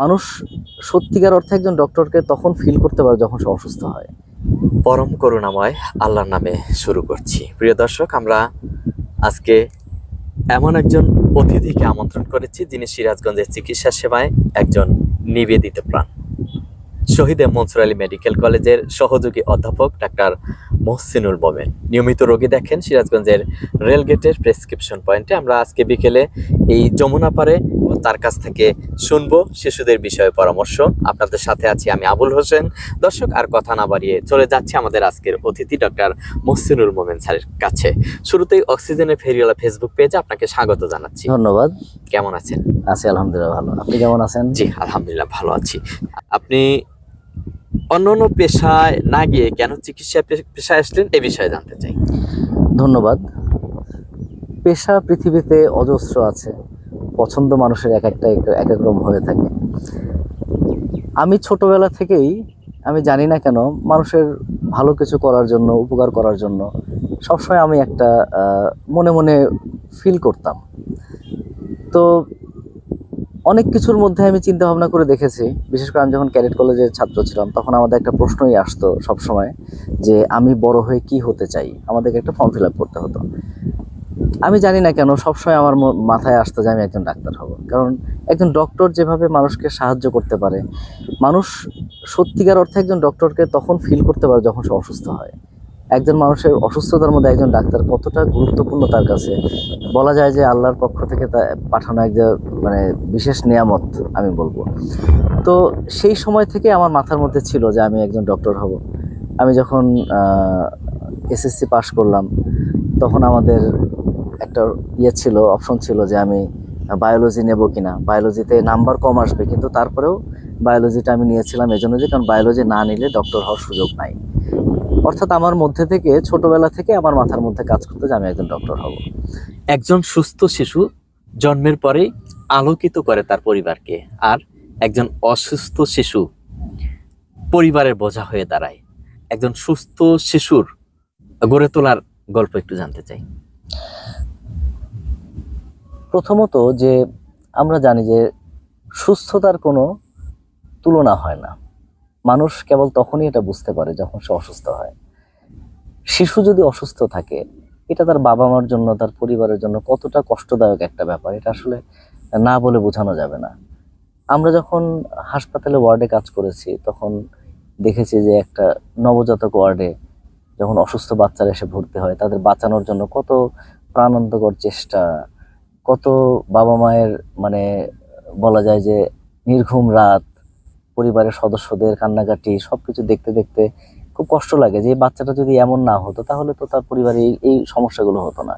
মানুষ সত্যিকার অর্থে একজন ডক্টরকে তখন ফিল করতে পারে যখন সে অসুস্থ হয়। পরম করুণাময় আল্লাহর নামে শুরু করছি। প্রিয় দর্শক, আমরা আজকে এমন একজন অতিথিকে আমন্ত্রণ করেছি যিনি সিরাজগঞ্জের চিকিৎসা সেবায় একজন নিবেদিত প্রাণ। শহীদ মনসুর আলী মেডিকেল কলেজের সহযোগী অধ্যাপক ডাক্তার মোহসিনুল মোমেন। নিয়মিত রোগী দেখেন সিরাজগঞ্জের রেলগেটের প্রেসক্রিপশন পয়েন্টে। আমরা আজকে বিকেলে এই যমুনা পারে তার কাছ থেকে শুনব শিশুদের বিষয়ে পরামর্শ। আপনাদের সাথে আছি আমি আবুল হোসেন। দর্শক আর কথা না বাড়িয়ে চলে যাচ্ছে আমাদের আজকের অতিথি ডক্টর মোহসিনুল মোমেন স্যারের কাছে। শুরুতেই অক্সিজেনের ফেরিওয়ালা ফেসবুক পেজে আপনাকে স্বাগত জানাচ্ছি। ধন্যবাদ। কেমন আছেন? আছি আলহামদুলিল্লাহ ভালো। আপনি কেমন আছেন? জি আলহামদুলিল্লাহ ভালো আছি। আপনি অন্য অন্য পেশায় না গিয়ে কেন চিকিৎসা পেশায় আসলেন, এ বিষয়ে জানতে চাই। ধন্যবাদ। পেশা পৃথিবীতে অজস্র আছে। পছন্দ মানুষের এক একটা, এক এক এক রকম হয়ে থাকে। আমি ছোটবেলা থেকেই, আমি জানি না কেন, মানুষের ভালো কিছু করার জন্য, উপকার করার জন্য সবসময় আমি একটা মনে মনে ফিল করতাম। তো অনেক কিছুর মধ্যে আমি চিন্তা ভাবনা করে দেখেছি। বিশেষ করে আমি যখন ক্যাডেট কলেজের ছাত্র ছিলাম, তখন আমাদের একটা প্রশ্নই আসতো সবসময় যে, আমি বড় হয়ে কি হতে চাই? আমাদেরকে একটা ফর্ম ফিল আপ করতে হতো। আমি জানি না কেন, সবসময় আমার মাথায় আসতো যে, আমি একজন ডাক্তার হব। কারণ একজন ডক্টর যেভাবে মানুষকে সাহায্য করতে পারে, মানুষ সত্যিকার অর্থে একজন ডক্টরকে তখন ফিল করতে পারে যখন সে অসুস্থ হয়। একজন মানুষের অসুস্থতার মধ্যে একজন ডাক্তার কতটা গুরুত্বপূর্ণ তার কাছে? বলা যায় যে আল্লাহর পক্ষ থেকে তা পাঠানো একজন মানে বিশেষ নিয়ামত, আমি বলব। তো সেই সময় থেকে আমার মাথার মধ্যে ছিল যে আমি একজন ডক্টর হব। আমি যখন এসএসসি পাশ করলাম, তখন আমাদের একটা ইয়ে ছিল, অপশন ছিল যে আমি বায়োলজি নেব কিনা। বায়োলজিতে নাম্বার কম আসবে, কিন্তু তারপরেও বায়োলজিটা আমি নিয়েছিলাম এজন্য যে, কারণ বায়োলজি না নিলে ডক্টর হওয়ার সুযোগ নাই। অর্থাৎ আমার মধ্যে থেকে, ছোটবেলা থেকে আমার মাথার মধ্যে কাজ করতে যে আমি একজন ডক্টর হব। একজন সুস্থ শিশু জন্মের পরেই আলোকিত করে তার পরিবারকে, আর একজন অসুস্থ শিশু পরিবারের বোঝা হয়ে দাঁড়ায়। একজন সুস্থ শিশুর গড়ে তোলার গল্প একটু জানতে চাই। প্রথমত যে আমরা জানি যে সুস্থতার কোনো তুলনা হয় না। মানুষ কেবল তখনই এটা বুঝতে পারে যখন সে অসুস্থ হয়। শিশু যদি অসুস্থ থাকে, এটা তার বাবা মার জন্য, তার পরিবারের জন্য কতটা কষ্টদায়ক একটা ব্যাপার। এটা আসলে না বলে বোঝানো যাবে না। আমরা যখন হাসপাতালে ওয়ার্ডে কাজ করেছি, তখন দেখেছি যে একটা নবজাতক ওয়ার্ডে যখন অসুস্থ বাচ্চারা এসে ভর্তি হয়, তাদের বাঁচানোর জন্য কত প্রাণান্তকর চেষ্টা, কত বাবা মায়ের মানে বলা যায় যে নির্ঘুম রাত, পরিবারের সদস্যদের কান্নাকাটি সব কিছু দেখতে দেখতে খুব কষ্ট লাগে যে বাচ্চাটা যদি এমন না হতো, তাহলে তো তার পরিবারে এই সমস্যাগুলো হতো না।